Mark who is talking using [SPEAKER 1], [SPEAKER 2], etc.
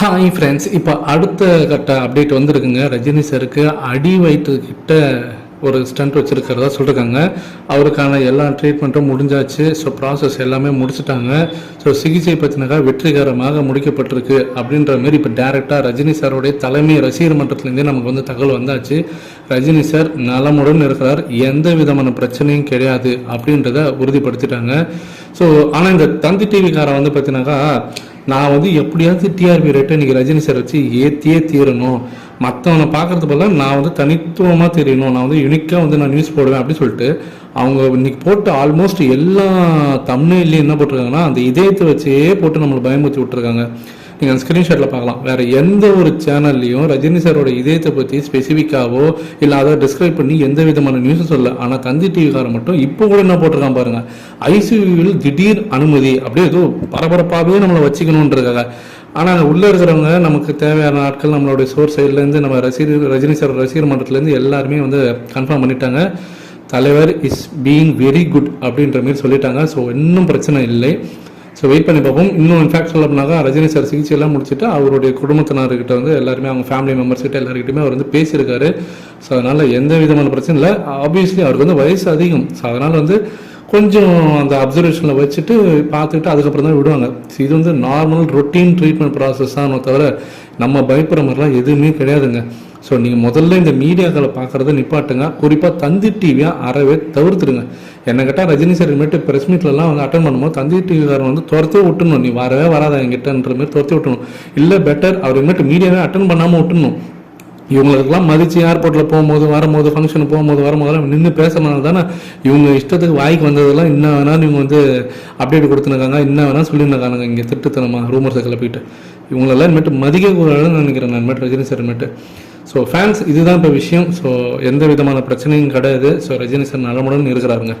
[SPEAKER 1] Hi friends இப்போ அடுத்த கட்ட அப்டேட் வந்திருக்குங்க. ரஜினி சாருக்கு அடி வயிற்றுக்கிட்ட ஒரு ஸ்டண்ட் வச்சுருக்கிறதா சொல்லியிருக்காங்க அவருக்கான எல்லா ட்ரீட்மெண்ட்டும் முடிஞ்சாச்சு. ஸோ ப்ராசஸ் எல்லாமே முடிச்சுட்டாங்க. ஸோ சிகிச்சை பற்றினக்கா வெற்றிகரமாக முடிக்கப்பட்டிருக்கு அப்படின்ற மாரி இப்போ டேரெக்டாக ரஜினி சாரோடைய தலைமை ரசிகர் மன்றத்துலேருந்தே நமக்கு வந்து தகவல் வந்தாச்சு. ரஜினி சார் நலமுடன் இருக்கிறார். எந்த விதமான பிரச்சனையும் கிடையாது அப்படின்றத உறுதிப்படுத்திட்டாங்க. ஸோ ஆனால் இந்த தந்தி டிவிக்காரன் வந்து பார்த்தீங்கன்னாக்கா நான் வந்து எப்படியாவது டிஆர்பி ரேட்டை இன்றைக்கி ரஜினி சார் வச்சு ஏற்றியே தீரணும். மற்றவனை பார்க்கறது போல நான் வந்து தனித்துவமாக தெரியணும். நான் வந்து யூனிக்காக வந்து நான் நியூஸ் போடுவேன் அப்படின்னு சொல்லிட்டு அவங்க இன்னைக்கு போட்டு ஆல்மோஸ்ட் எல்லா தமிழ்லையும் என்ன போட்டிருக்காங்கன்னா அந்த இதயத்தை வச்சே போட்டு நம்மளை பயமுறுத்தி விட்டுருக்காங்க. நீங்கள் அந்த ஸ்க்ரீன்ஷாட்டில் பார்க்கலாம். வேறு எந்த ஒரு சேனல்லையும் ரஜினி சாரோட இதயத்தை பற்றி ஸ்பெசிஃபிக்காவோ இல்லை அதை டிஸ்கிரைப் பண்ணி எந்த விதமான நியூஸும் சொல்ல ஆனால் தந்தி டிவிக்காரன் மட்டும் இப்போ கூட என்ன போட்டிருக்கான் பாருங்கள் ஐசியூவில் திடீர் அனுமதி. அப்படியே ஏதோ பரபரப்பாகவே நம்மளை வச்சுக்கணுன்றதுக்காக. ஆனால் உள்ளே இருக்கிறவங்க நமக்கு தேவையான ஆட்கள் நம்மளுடைய சோர்ஸ் சைட்லேருந்து நம்ம ரசிகர் ரஜினி சார் ரசிகர் மன்றத்துலேருந்து எல்லாருமே வந்து கன்ஃபார்ம் பண்ணிட்டாங்க. தலைவர் இஸ் பீயிங் வெரி குட் அப்படின்ற மாதிரி சொல்லிட்டாங்க. ஸோ இன்னும் பிரச்சனை இல்லை. ஸோ வெயிட் பண்ணி பார்ப்போம். இன்னும் இன்ஃபேக்ட் சொல்ல போனாக்கா ரஜினி சார் சிகிச்சையெல்லாம் முடிச்சுட்டு அவருடைய குடும்பத்தினர்கிட்ட வந்து எல்லாருமே அவங்க ஃபேமிலி மெம்பர்ஸ் கிட்ட எல்லாருக்கிட்டுமே அவர் வந்து பேசியிருக்காரு. ஸோ அதனால் எந்த விதமான பிரச்சனை இல்லை. ஆப்வியஸ்லி அவருக்கு வந்து வயசு அதிகம். ஸோ அதனால் வந்து கொஞ்சம் அந்த அப்சர்வேஷனில் வச்சுட்டு பார்த்துட்டு அதுக்கப்புறம் தான் விடுவாங்க. இது வந்து நார்மல் ரொட்டீன் ட்ரீட்மெண்ட் ப்ராசஸ் தான் தவிர நம்ம பயப்படுற மாதிரிலாம் எதுவுமே கிடையாதுங்க. ஸோ நீங்கள் முதல்ல இந்த மீடியாக்களை பார்க்குறத நிப்பாட்டுங்க. குறிப்பாக தந்தி டிவியாக அறவே தவிர்த்துடுங்க. என்ன கேட்டால் ரஜினி சார் இனிமேட்டு ப்ரெஸ் மீட்லலாம் வந்து அட்டன் பண்ணும்போது தந்தி டிவிக்காரன் வந்து துரத்தே விட்டுணும் நீ வரவே வராத என்கிட்டன்ற மாதிரி துரத்தி விட்டணும் இல்லை பெட்டர் அவர் இனிமேட்டு மீடியாவே அட்டன் பண்ணாமல் விட்டுணும் இவங்களுக்கெல்லாம் மதித்து ஏர்போர்ட்டில் போகும்போது வரும்போது ஃபங்க்ஷனுக்கு போகும்போது வரும்போதெல்லாம் நின்று பேசுறதுனால தானே இவங்க இஷ்டத்துக்கு வாய்க்கு வந்ததெல்லாம் என்ன வேணாலும் இவங்க வந்து அப்டேட் கொடுத்துருக்காங்க. என்ன வேணால் சொல்லியிருக்காங்க இங்கே திட்டுத்தனமா ரூமர்ஸை கிளப்பிட்டு. இவங்களெல்லாம் இனிமேட்டு மதிக்க கூடாதுன்னு நினைக்கிறேன் நான் இனிமேட்டு ரஜினி சார் இனிமேட்டு. ஸோ ஃபேன்ஸ் இதுதான் இப்போ விஷயம். ஸோ எந்த விதமான பிரச்சனையும் கிடையாது. ஸோ ரஜினி சார் நலமுடன் இருக்கிறாருங்க.